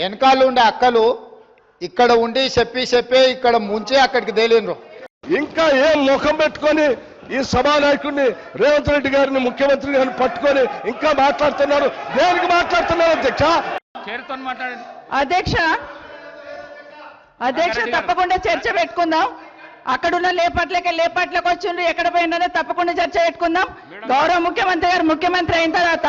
వెనకాల ఉండే అక్కలు ఇక్కడ ఉండి చెప్పి చెప్పి ఇక్కడ ముంచి అక్కడికి తేలిండ్రు. ఇంకా ఏం ముఖం పెట్టుకొని ఈ సభానాయకుడిని రేవంత్ రెడ్డి గారిని ముఖ్యమంత్రి గారిని పట్టుకొని ఇంకా మాట్లాడుతున్నారు? దేనికి మాట్లాడుతున్నారు అధ్యక్ష? అధ్యక్ష అధ్యక్ష. తప్పకుండా చర్చ పెట్టుకుందాం. అక్కడున్న లేపట్లకి లేపట్లకు వచ్చిండ్రు ఎక్కడ పోయినారో తప్పకుండా చర్చ పెట్టుకుందాం. గౌరవ ముఖ్యమంత్రి గారు ముఖ్యమంత్రి అయిన తర్వాత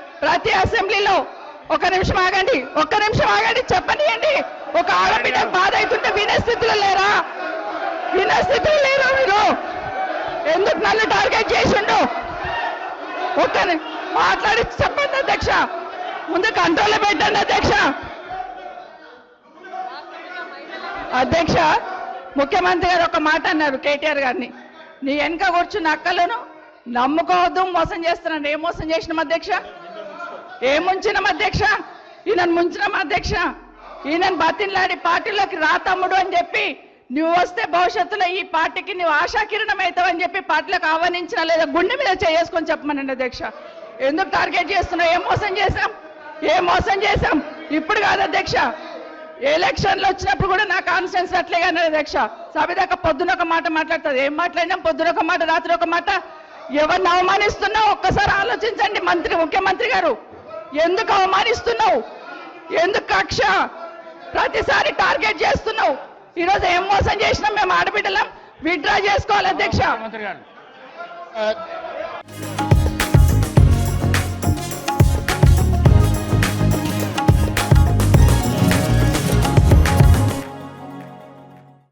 ప్రతి అసెంబ్లీలో ఒక నిమిషం ఆగండి ఒక్క నిమిషం ఆగండి చెప్పనియండి. ఒక ఆడబిడ్డ బాధ అవుతుంటే వినే స్థితిలో లేరా? వినే స్థితిలో లేరా మీరు? ఎందుకు నన్ను టార్గెట్ చేసిండు? ఒక్క మాట్లాడి చెప్పండి అధ్యక్ష. ముందు కంట్రోల్ పెట్టండి అధ్యక్ష. అధ్యక్ష ముఖ్యమంత్రి గారు ఒక మాట అన్నారు కేటీఆర్ గారిని. నీ వెనక కూర్చున్న అక్కలను నమ్ముకోవద్దు మోసం చేస్తున్నాను. ఏం మోసం చేసినాం అధ్యక్ష? ఏం ముంచినాం అధ్యక్ష? ఈయనను ముంచినాం అధ్యక్ష. ఈయనను బతిన్లాడి పార్టీలోకి రా తమ్ముడు అని చెప్పి నువ్వు వస్తే భవిష్యత్తులో ఈ పార్టీకి నువ్వు ఆశాకిరణం అవుతావని చెప్పి పార్టీలకు ఆహ్వానించినా లేదా గుండె మీద చేసుకొని చెప్పమనండి అధ్యక్ష. ఎందుకు టార్గెట్ చేస్తున్నావు? ఏం మోసం చేశాం? ఏం మోసం చేశాం? ఇప్పుడు కాదు అధ్యక్ష. ఎలక్షన్లు వచ్చినప్పుడు కూడా నా కాన్ఫిడెన్స్ అట్లే కానీ అధ్యక్ష. సభ పొద్దున ఒక మాట మాట్లాడుతుంది. ఏం మాట్లాడినాం? పొద్దున ఒక మాట రాత్రి ఒక మాట. ఎవరిని అవమానిస్తున్నావు? ఒక్కసారి ఆలోచించండి మంత్రి ముఖ్యమంత్రి గారు. ఎందుకు అవమానిస్తున్నావు? ఎందుకు కక్ష? ప్రతిసారి టార్గెట్ చేస్తున్నావు. ఈరోజు ఏం మోసం చేసినాం? మేము ఆడబిడ్డలం. విత్డ్రా చేసుకోవాలి అధ్యక్ష. మంత్రి గారు.